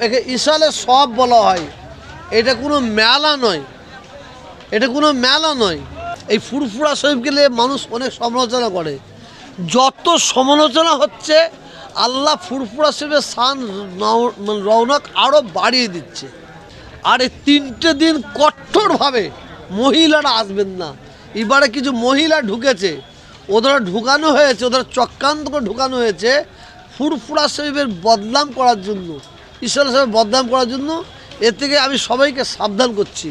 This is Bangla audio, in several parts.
একে ইসালে সব বলা হয়। এটা কোনো মেলা নয়। এটা কোনো মেলা নয়। এই ফুরফুরা শরীফকে গেলে মানুষ অনেক সমালোচনা করে। যত সমালোচনা হচ্ছে, আল্লাহ ফুরফুরা শরীফের সান মানে রৌনক আরও বাড়িয়ে দিচ্ছে। আর এই তিনটে দিন কঠোরভাবে মহিলারা আসবেন না। এবারে কিছু মহিলা ঢুকেছে। ওদের ঢুকানো হয়েছে, ওদের চক্রান্ত করে ঢুকানো হয়েছে ফুরফুরা শরীফের বদনাম করার জন্য। ঈশ্বর সাহেবের বদনাম করার জন্য এর থেকে আমি সবাইকে সাবধান করছি।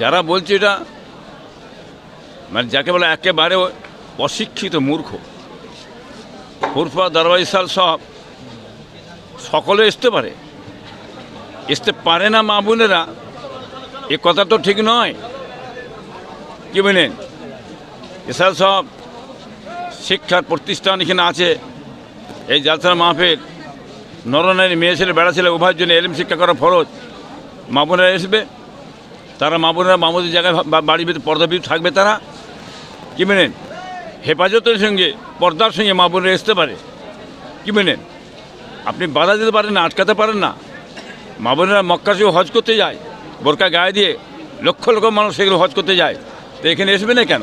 যারা বলছে এটা মানে যাকে বলে একেবারে অশিক্ষিত মূর্খ ফুরফা দরবাই সাল সব, সকলে আসতে পারে। আসতে পারে না মা বোনেরা, এ কথা তো ঠিক নয়। কি বলেন? এসাল সব শিক্ষার প্রতিষ্ঠান এখানে আছে, এই জালসার মাহফিল। নরনারী মেয়ে ছেলে বেড়া ছেলে, উভয়ের জন্য এলিম শিক্ষা করা ফরজ। মা বোনেরা আসবে তারা মা মামুদের জায়গায় বাড়ির ভিতরে পর্দা থাকবে তারা। কি মেনেন হেফাজতের সঙ্গে, পর্দার সঙ্গে মা আসতে পারে। কি মেনেন আপনি বাধা দিতে পারেন না, আটকাতে পারেন না। মা বোনেরা মক্কা সে হজ করতে যায়, বোরকা গায়ে দিয়ে লক্ষ লক্ষ মানুষ সেগুলো হজ করতে যায়। তো এখানে আসবে না কেন?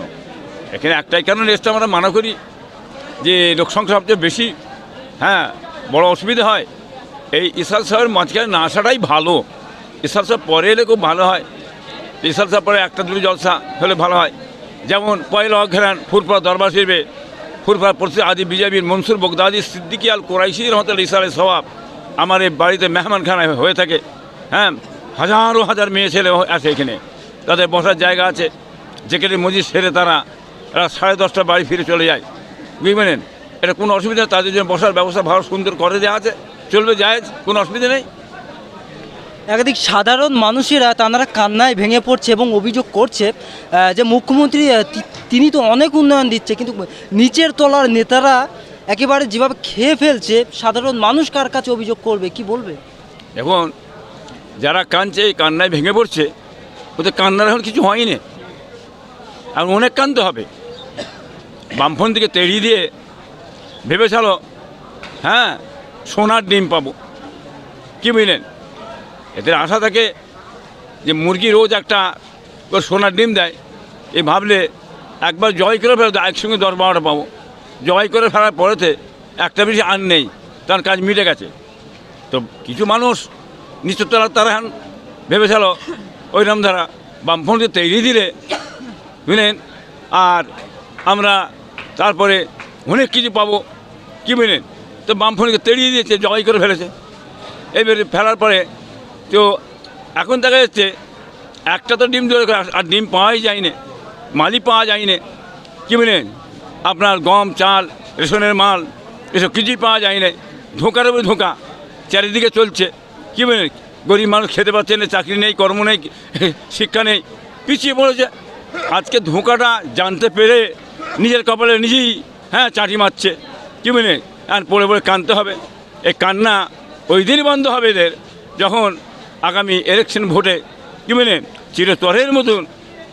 এখানে একটাই কারণ এসতে আমরা মানা করি যে লোক সংখ্যা সবচেয়ে বেশি। হ্যাঁ বড় অসুবিধা হয়। এই ইসাল সাহেবের মাঝখানে না আসাটাই ভালো। ইসাল সাহেব পরে এলে খুব ভালো হয়। ইসাল সাহেব পরে একটা দুটো জলসা হলে ভালো হয়। যেমন পয়লা অঘেরান ফুরফা দরবার শিরবে ফুরফা পরিস্থিতি আদি বিজেপির মনসুর বগদাদি সিদ্দিকি আল কোরাইশি রহমতুল্লাহ ইসালের স্বভাব আমার এই বাড়িতে মেহমানখানায় হয়ে থাকে। হ্যাঁ হাজারো হাজার মেয়ে ছেলে আছে এখানে। তাদের বসার জায়গা আছে। যেখানে মসজিদ সেরে তারা সাড়ে দশটা বাড়ি ফিরে চলে যায়। বুঝবেন এটা কোনো অসুবিধা নেই, তাদের জন্য বসার ব্যবস্থা ভালো সুন্দর করে দেওয়া আছে। চলবে যায় কোনো অসুবিধা নেই। একাধিক সাধারণ মানুষেরা তারা কান্নায় ভেঙে পড়ছে এবং অভিযোগ করছে যে মুখ্যমন্ত্রী তিনি তো অনেক উন্নয়ন দিচ্ছে কিন্তু নিচের তলার নেতারা একেবারে যেভাবে খেয়ে ফেলছে সাধারণ মানুষ কার কাছে অভিযোগ করবে কি বলবে? এখন যারা কাঁদছে এই কান্নায় ভেঙে পড়ছে ওদের কান্নার এখন কিছু হয়নি আর অনেক কান্দতে হবে। বামফোন থেকে তেড়িয়ে দিয়ে ভেবে চালো হ্যাঁ সোনার ডিম পাবো। কি বুঝলেন? এদের আশা থাকে যে মুরগি রোজ একটা সোনার ডিম দেয়। এই ভাবলে একবার জয় করে ফেলে তো একসঙ্গে দশ বারোটা পাবো। জয় করে ফেলার পরেতে একটা বেশি আর নেই, তার কাজ মিটে গেছে। তো কিছু মানুষ নিচতলা তারা এখন ভেবেছিল, ওই নাম ধারা বামফ্রন্টকে তৈরি দিলে, বুঝলেন? আর আমরা তারপরে অনেক কিছু পাবো। কি বুঝলেন তো বামফ্রন্টকে তেড়িয়ে দিয়েছে, জয় করে ফেলেছে। এবারে ফেলার পরে তো এখন দেখা যাচ্ছে, একটা তো ডিম দূরে আর ডিম পাওয়াই যায় না মালই পাওয়া যায় না কি বুঝলেন আপনার গম, চাল, রেশনের মাল, এসব কিছুই পাওয়া যায় না ধোঁকার উপরে ধোঁকা, চারিদিকে চলছে। কী বলেন গরিব মানুষ খেতে পাচ্ছে না, চাকরি নেই, কর্ম নেই, শিক্ষা নেই, পিছিয়ে পড়েছে। আজকে ধোঁকাটা জানতে পেরে নিজের কপালে নিজেই হ্যাঁ চাটি মারছে। কী বলেন আর পড়ে পড়ে কানতে হবে। এই কান্না ওই দিনই বন্ধ হবে এদের। যখন আগামী ইলেকশন ভোটে, কী বলেন চিরতরের মতন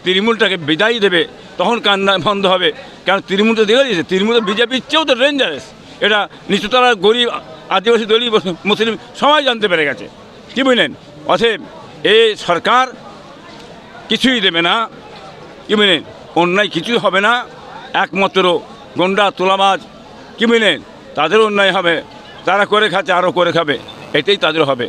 তৃণমূলটাকে বিদায় দেবে, তখন কান্না বন্ধ হবে। কারণ তৃণমূল তো দেখে দিয়েছে। তৃণমূল তো বিজেপির চেয়েও তো ডেঞ্জারাস এটা নিচুতলার গরিব আদিবাসী দলীয় মুসলিম সবাই জানতে পেরে গেছে। কি বুঝলেন অতএব এ সরকার কিছুই দেবে না। কি বুঝলেন অন্যায় কিছুই হবে না। একমাত্র গন্ডা তোলা মাছ বুঝলেন তাদের অন্যায় হবে। তারা করে খাচ্ছে আরও করে খাবে। এটাই তাদের হবে।